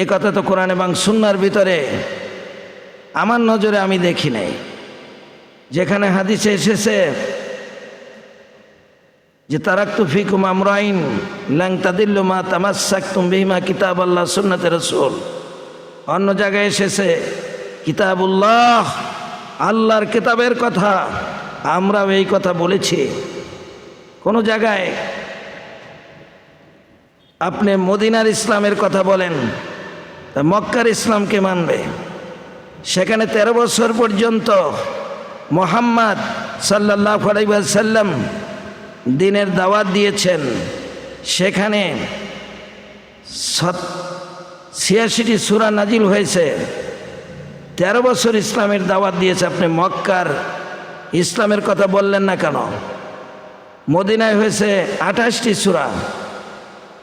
এ কথা তো কোরআন এবং সুন্নার ভিতরে আমার নজরে আমি দেখি নাই। যেখানে হাদিসে এসেছে যে, তারাক্তু ফিকুম আমরাইন ল্যাং তাদিল্লু মা তামাসাক তুমবিহিমা কিতাব আল্লাহ সুন্নাতে রসুল। অন্য জায়গায় এসেছে, কিতাবুল্লাহ, আল্লাহর কিতাবের কথা, আমরাও এই কথা বলেছি। কোনো জায়গায় আপনি মদিনার ইসলামের কথা বলেন মক্কার ইসলামকে মানবে। সেখানে তেরো বছর পর্যন্ত মোহাম্মদ সাল্লাহ সাল্লাম দিনের দাওয়াত দিয়েছেন। সেখানে ছিয়াশিটি সুরা নাজিল হয়েছে। তেরো বছর ইসলামের দাওয়াত দিয়েছে। আপনি মক্কার ইসলামের কথা বললেন না কেন? মদিনায় হয়েছে আঠাশটি সুরা।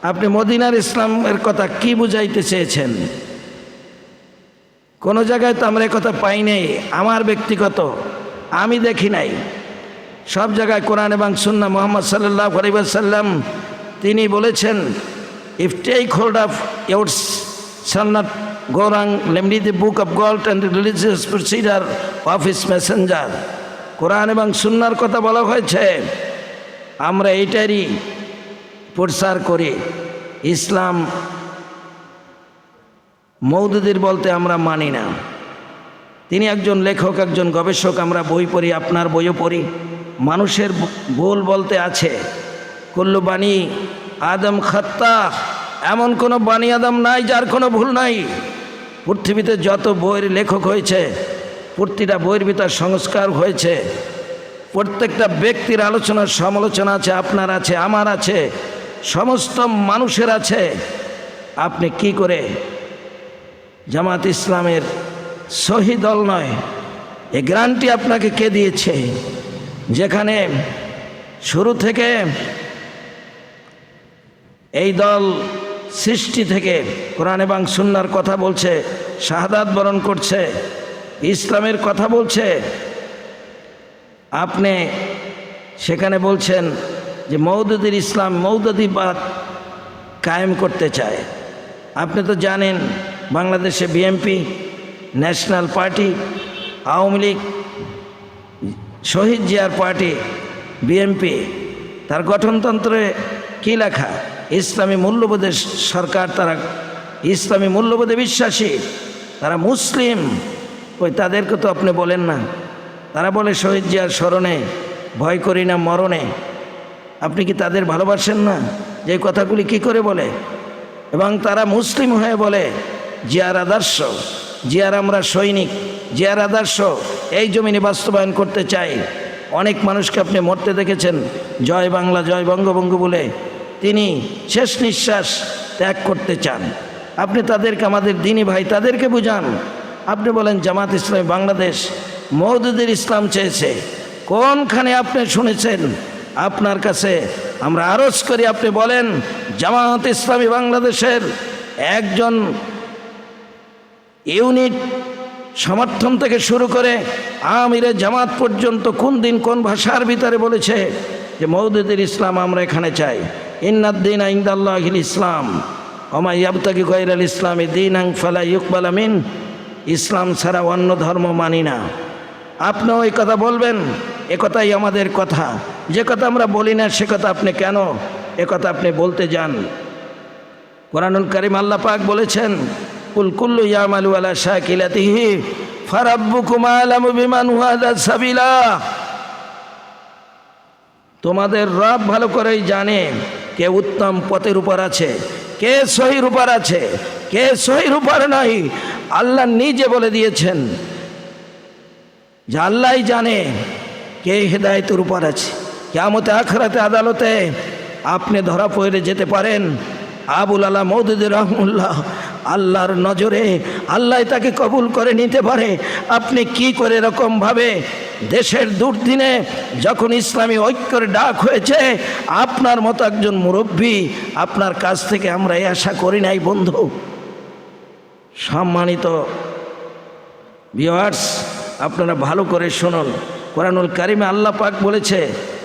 আপনি মদিনার ইসলামের কথা কি বুঝাইতে চেয়েছেন? কোনো জায়গায় তো আমরা কথা পাই নাই। আমার ব্যক্তিগত, আমি দেখি নাই। সব জায়গায় কোরআন এবং সুন্না মোহাম্মদ সাল্লাহ সাল্লাম তিনি বলেছেন if take hold of wrong lemni the book of gold and the religious procedure of his messenger. Quran এবং সুন্নার কথা বলা হয়েছে, আমরা এইটারই প্রচার করি। ইসলাম মৌদুদির বলতে আমরা মানি না। তিনি একজন লেখক, একজন গবেষক, আমরা বই পড়ি, আপনার বইও পড়ি। মানুষের ভুল বলতে আছে, কুল্লু বাণী আদম খত্তা এমন কোনো বাণী আদম নাই যার কোনো ভুল নাই। পৃথিবীতে যত বইয়ের লেখক হয়েছে, প্রতিটা বইয়ের ভিতর সংস্কার হয়েছে। প্রত্যেকটা ব্যক্তির আলোচনার সমালোচনা আছে, আপনার আছে, আমার আছে, সমস্ত মানুষের আছে। আপনি কি করে জামাত ইসলামের সহি দল নয়, এ গ্রান্টি আপনাকে কে দিয়েছে? যেখানে শুরু থেকে এই দল সৃষ্টি থেকে কোরআন এবং সুন্নার কথা বলছে, শাহাদাত বরণ করছে, ইসলামের কথা বলছে। আপনি সেখানে বলছেন যে মৌদুদির ইসলাম মৌদুদিবাদ কায়েম করতে চায়। আপনি তো জানেন বাংলাদেশে BMP national party, Awami League, শহীদ জিয়ার পার্টি বিএমপি তার গঠনতন্ত্রে কী লেখা? ইসলামী মূল্যবোধের সরকার তারা, ইসলামী মূল্যবোধে বিশ্বাসী, তারা মুসলিম। ওই তাদেরকে তো আপনি বলেন না। তারা বলে শহীদ জিয়ার স্মরণে, ভয় করি না মরণে। আপনি কি তাদের ভালোবাসেন না? যে কথাগুলি কি করে বলে? এবং তারা মুসলিম হয়ে বলে জিয়ার আদর্শ জিয়ার আমরা সৈনিক, জিয়ার আদর্শ এই জমিনে বাস্তবায়ন করতে চাই। অনেক মানুষকে আপনি মরতে দেখেছেন, জয় বাংলা, জয় বঙ্গবঙ্গু বলে। তিনি শেষ নিঃশ্বাস ত্যাগ করতে চান। আপনি তাদেরকে, আমাদের দিনী ভাই তাদেরকে বুঝান। আপনি বলেন, জামাত ইসলামী বাংলাদেশ মৌদুদের ইসলাম চেয়েছে। কোনখানে আপনি শুনেছেন? আপনার কাছে আমরা আরজ করি, আপনি বলেন, জামাত ইসলামী বাংলাদেশের একজন ইউনিট সমর্থন থেকে শুরু করে আমিরে জামাত পর্যন্ত কোন দিন কোন ভাষার ভিতরে বলেছে যে মৌদুদের ইসলাম আমরা এখানে চাই। ইন্নাদ্দিন আইন্দাল্লাহিল ইসলাম। ওমা ইয়াবতাকি আল ইসলামী দিন আং ফালা ইকবাল আমিন ইসলাম ছাড়া অন্য ধর্ম মানি না। আপনিও এই কথা বলবেন, এ কথাই আমাদের কথা। যে কথা আমরা বলি না, সে কথা আপনি কেন এ কথা আপনি বলতে যান? কোরআনুল করিম আল্লাহ পাক বলেছেন কুল কুল্লু ইয়ামালু আলা শাকিলাতিহি, ফারাব্বুকুম আলামু বিমান সাবিলা। তোমাদের রব ভালো করেই জানে কে উত্তম পথের উপর আছে, কে সহির উপর আছে, কে সহির উপর নাই। আল্লাহ নিজে বলে দিয়েছেন যে আল্লাহ জানে কে হেদায়তের উপর আছে। কেমতে আখরাতে, আদালতে আপনি ধরা পড়ে যেতে পারেন। আবুল আল্লাহ মৌদুদুর রহমুল্লাহ। আল্লাহর নজরে আল্লাহ তাকে কবুল করে নিতে পারে। আপনি কি করে এরকমভাবে দেশের দুর্দিনে যখন ইসলামী ঐক্যের ডাক হয়েছে, আপনার মতো একজন মুরব্বী আপনার কাছ থেকে আমরা এই আশা করি নাই বন্ধু। সম্মানিত ভিওয়ার্স আপনারা ভালো করে শুনুন। কোরআনুল কারিমে আল্লাহ পাক বলেছে,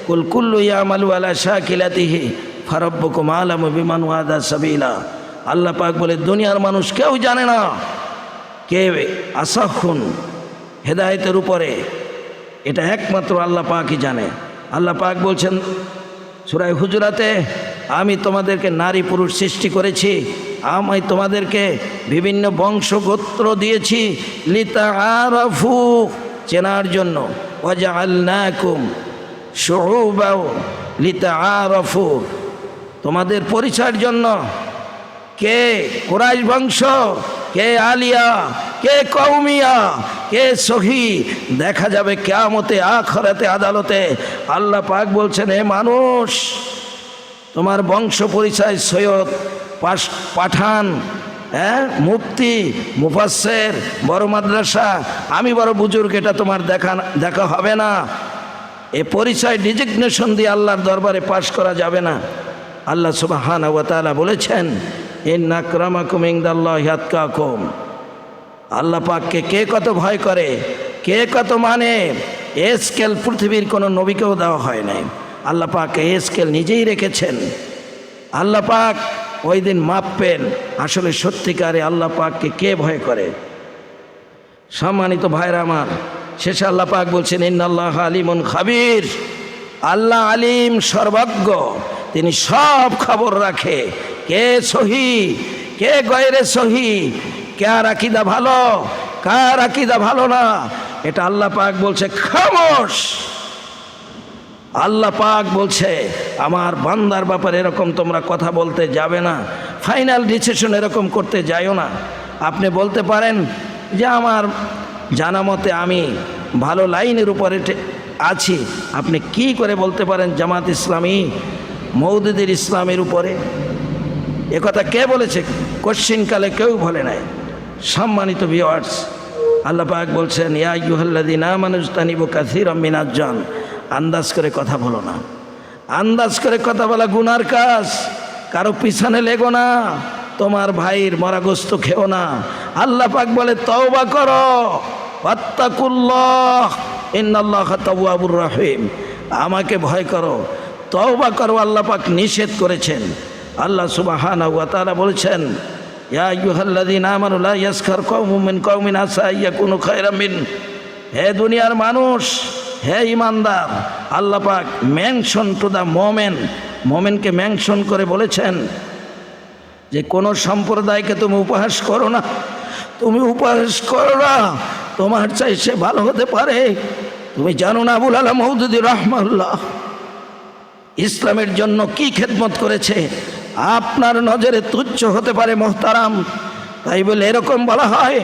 কুল কুল্লু ইয়ামালু আলা শাহ কিলাতিহি ফারব্বকুম আলাম বিমান ওয়াদা সাবিলা। আল্লাহ পাক বলে, দুনিয়ার মানুষ কেউ জানে না কে আসাহুন হেদায়েতের উপরে। এটা একমাত্র আল্লাহ পাকই জানে। আল্লাহ পাক বলছেন সুরাই হুজরাতে, আমি তোমাদেরকে নারী পুরুষ সৃষ্টি করেছি, আমি তোমাদেরকে বিভিন্ন বংশ গোত্র দিয়েছি লিতা আরফু চেনার জন্য। অজা আল্লাকুম সৌবাও লিতা আরফু তোমাদের পরিচয়ের জন্য কে কোরাইশ বংশ, কে আলিয়া, কে কৌমিয়া কে সহি, দেখা যাবে কেয়ামতে, আখরাতে, আদালতে। আল্লাহ পাক বলছেন হে মানুষ, তোমার বংশ পরিচয় সৈয়দ, পাশ, পাঠান হ্যাঁ মুফতি মুফাসের বড় মাদ্রাসা, আমি বড় বুজুর্গ, এটা তোমার দেখা দেখা হবে না। এ পরিচয় ডিজিগনেশন দিয়ে আল্লাহর দরবারে পাশ করা যাবে না। আল্লাহ ওয়াতালা বলেছেন ইন নাকরামাকুম ইংদাল্লাহ ইয়াতকাকুম আল্লাহ পাককে কে কত ভয় করে, কে কত মানে এ স্কেল পৃথিবীর কোনো নবীকেও দেওয়া হয় নাই। আল্লাহ পাক এ স্কেল নিজেই রেখেছেন। আল্লাহ পাক ওই দিন মাপবেন আসলে সত্যিকারে আল্লাহ পাককে কে ভয় করে? সম্মানিত ভাইরা আমার, শেষে আল্লাহ পাক বলছেন, ইন্নাল্লাহ আলিমুন খাবির। আল্লাহ আলিম সর্বজ্ঞ, তিনি সব খবর রাখে। কে সহি? কে গয়রে সহি? কার আকিদা ভালো? কার আকিদা ভালো না? এটা আল্লাহ পাক বলছে, খামোশ! আল্লাহ পাক বলছে, আমার বান্দার ব্যাপারে এরকম তোমরা কথা বলতে যাবে না, ফাইনাল ডিসিশন এরকম করতে যাইও না। আপনি বলতে পারেন যে, আমার জানা মতে আমি ভালো লাইনের উপরে আছি। আপনি কি করে বলতে পারেন জামাত ইসলামী, মৌদুদের ইসলামের উপরে? একথা কে বলেছে? কোশ্চিনকালে কেউ বলে নাই। সম্মানিত ভিওয়ার্স আল্লাহ পাক বলছেন, ইয়া ইউহাল্লাদিন মানুষ তানিবু কাসির মিনাজ্জন আন্দাজ করে কথা বলো না। আন্দাজ করে কথা বলা গুনার কাজ। কারও পিছনে লেগো না। তোমার ভাইয়ের মরাগস্ত খেও না। আল্লাহ পাক বলে, তওবা করো। আত্তাকুল্লাহ ইন্নাল্লাহ তাওয়াবুর রহিম। আমাকে ভয় করো। তওবা করো, আল্লাহ পাক নিষেধ করেছেন। আল্লাহ সুবহানাহু ওয়া তাআলা বলছেন, ইয়া আইয়ুহাল্লাযীনা আমানু লা ইয়াসখার কওমুম মিন কওমিন আসা ইয়াকুনু খায়রাম মিন। হে দুনিয়ার মানুষ, হে ইমানদার আল্লাহ পাক মেনশন টু দ্য মোমেন, মোমেনকে মেনশন করে বলেছেন যে, কোনো সম্প্রদায়কে তুমি উপহাস করো না, তুমি উপহাস করো না, তোমার চাই সে ভালো হতে পারে। তুমি জানো না আবুল আলম মৌদুদি রহমাল্লাহ ইসলামের জন্য কি খেদমত করেছে? আপনার নজরে তুচ্ছ হতে পারে মোহতারাম। তাই বলে এরকম বলা হয়,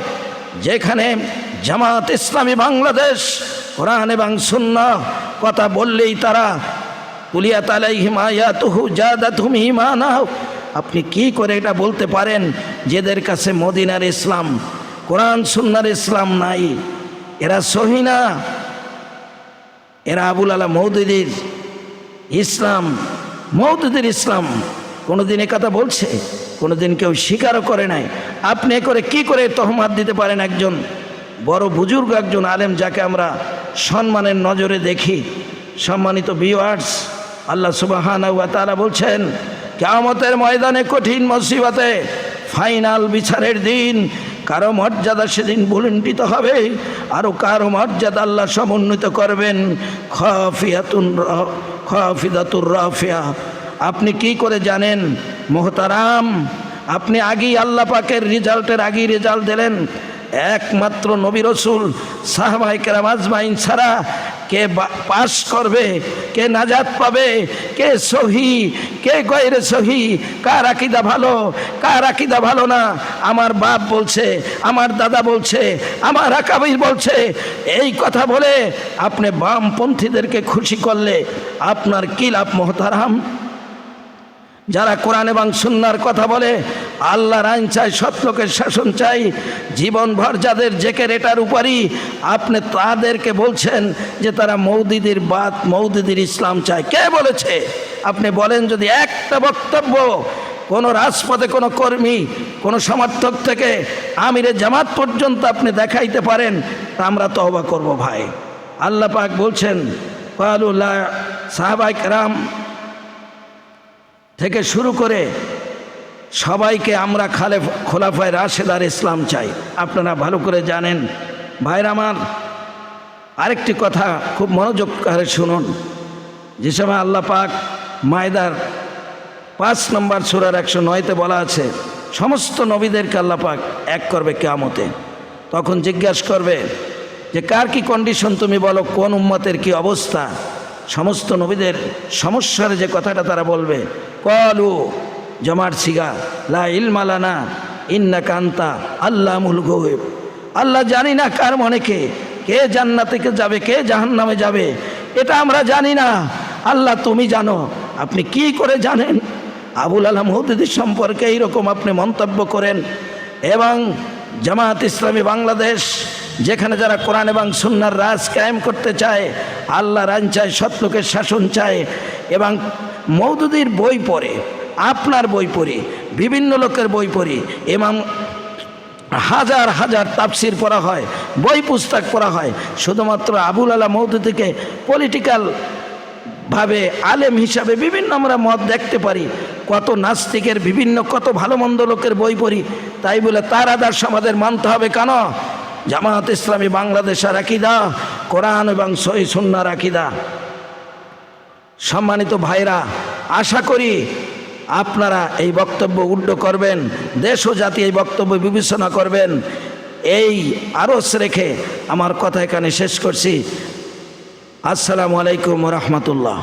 যেখানে জামাত ইসলামী বাংলাদেশ, কোরআন এবং শূন্য কথা বললেই তারা কুলিয়া তালাই হিমায়া তুহু জাদা তুমি হিমানাও আপনি কি করে এটা বলতে পারেন? যেদের কাছে মদিনার ইসলাম, কোরআন সুন্নার ইসলাম নাই, এরা সহিনা এরা আবুল আলা মৌদুদির ইসলাম, মৌদুদের ইসলাম। কোনোদিন এ কথা বলছে, কোনোদিন কেউ স্বীকারও করে নাই। আপনি করে কি করে তহমাত দিতে পারেন একজন বড় বুজুর্গ, একজন আলেম যাকে আমরা সম্মানের নজরে দেখি? সম্মানিত ভিওয়ার্স আল্লাহ সুবাহানা তারা বলছেন কেমতের ময়দানে কঠিন মুসিবতে ফাইনাল বিচারের দিন, কারও মর্যাদা সেদিন ভুলুণ্ঠিত হবে আরও কারও মর্যাদা আল্লাহ সমন্বিত করবেন। খফিয়াতুন খফিদাতুর রফিয়া। আপনি কি করে জানেন, মোহতারাম? আপনি আগেই আল্লাহ পাকের রেজাল্টের আগেই রেজাল্ট দিলেন। একমাত্র নবী রসুল সাহবাই আজমাইন ছাড়া কে পাস করবে, কে নাজাত পাবে, কে সহি, কে গয়রে সহি, কার আকিদা ভালো, কার আকিদা ভালো না? আমার বাপ বলছে, আমার দাদা বলছে, আমার আকাবির বলছে, এই কথা বলে আপনি বামপন্থীদেরকে খুশি করলে আপনার কি লাভ, মহতারাম? যারা কোরআন এবং সুন্নার কথা বলে, আল্লাহর আইন চাই সত্যকে শাসন চাই, জীবনভর যাদের জেকের এটার উপরই আপনি তাদেরকে বলছেন যে তারা মৌদিদির বাদ, মৌদিদির ইসলাম চায়। কে বলেছে? আপনি বলেন যদি একটা বক্তব্য কোনো রাজপথে কোনো কর্মী, কোনো সমর্থক থেকে আমিরে জামাত পর্যন্ত আপনি দেখাইতে পারেন, তা আমরা তহবা করব ভাই। আল্লাহ পাক বলছেন কালুল্লাহ সাহাবাইক রাম থেকে শুরু করে সবাইকে আমরা খালে খোলাফায় রাশেদার ইসলাম চাই। আপনারা ভালো করে জানেন। ভাইরা আমার, আরেকটি কথা খুব মনোযোগ করে শুনুন। যে সময় আল্লাহ পাক মায়দার পাঁচ নম্বর সুরার একশো নয়তে বলা আছে, সমস্ত নবীদেরকে আল্লাহ পাক এক করবে কেয়ামতে। তখন জিজ্ঞাসা করবে যে, কার কি কন্ডিশন তুমি বলো, কোন উম্মতের কি অবস্থা? সমস্ত নবীদের সমস্যার যে কথাটা তারা বলবে, কলু জমার সিগা, লা ইলমালানা ইন্না কান্তা আল্লাহ মুল গোয়েব। আল্লাহ জানি না কার মনে কে কে জান্নাতে যাবে, কে জাহান্নামে যাবে, এটা আমরা জানি না। আল্লাহ, তুমি জানো, আপনি কি করে জানেন? আবুল আলম হুদ্দির সম্পর্কে এইরকম আপনি মন্তব্য করেন। এবং জামাত ইসলামী বাংলাদেশ যেখানে যারা কোরআন এবং সুন্নার রাজ কায়েম করতে চায়, আল্লাহ রান চায় সত্যকের শাসন চায় এবং মৌদুদির বই পড়ে, আপনার বই পড়ি, বিভিন্ন লোকের বই পড়ি, এবং হাজার হাজার তাফসির পড়া হয়, বই পুস্তক পড়া হয়। শুধুমাত্র আবুল আলা মৌদুদিকে পলিটিক্যাল ভাবে আলেম হিসাবে বিভিন্ন আমরা মত দেখতে পারি, কত নাস্তিকের, বিভিন্ন কত ভালো মন্দ লোকের বই পড়ি, তাই বলে তার আদর্শ আমাদের মানতে হবে কেন? জামাত ইসলামী বাংলাদেশের আকিদা, কোরআন এবং সই সুন্নার আকিদা। সম্মানিত ভাইরা, আশা করি আপনারা এই বক্তব্য উড্ড করবেন, দেশ ও জাতি এই বক্তব্য বিবেচনা করবেন। এই আরস রেখে আমার কথা এখানে শেষ করছি। আসসালামু আলাইকুম রহমতুল্লাহ।